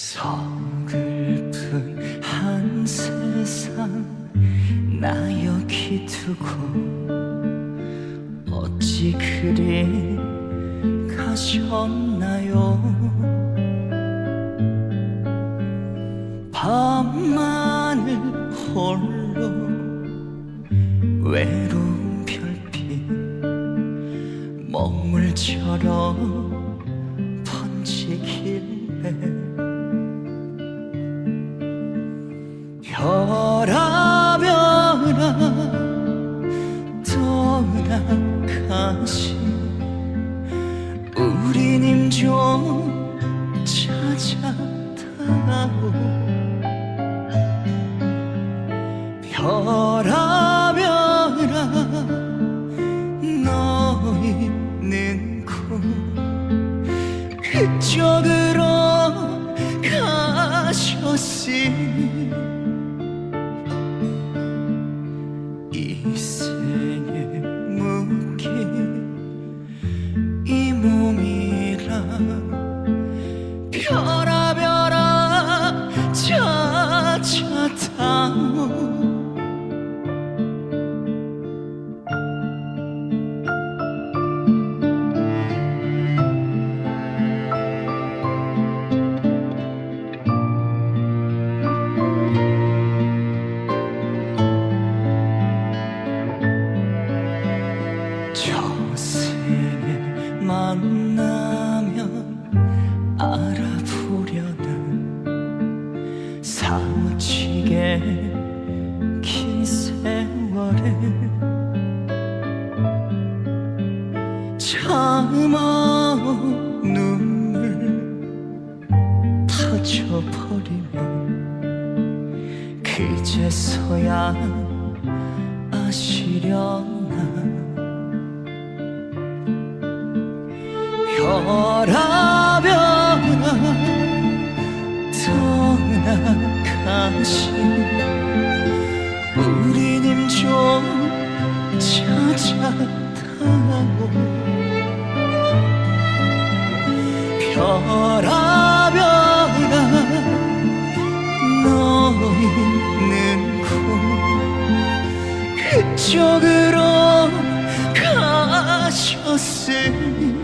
서글픈 한 세상 나 여기 두고 어찌 그리 가셨나요? 밤하늘 홀로 외로운 별빛 먹물처럼 번지길래 찾아다오 별아 별아 너희는 곧 그쪽으로 가셨으니 이 생에 묶인 이 몸이라 저생에 만나면 알아보려는 사무치게 긴 세월에 참아 눈물 터져버리면 그제서야 아시려나 떠나면 떠나가신 우리님 좀 찾아달라고. 별아별아 너 있는 곳 그쪽으로 가셨으니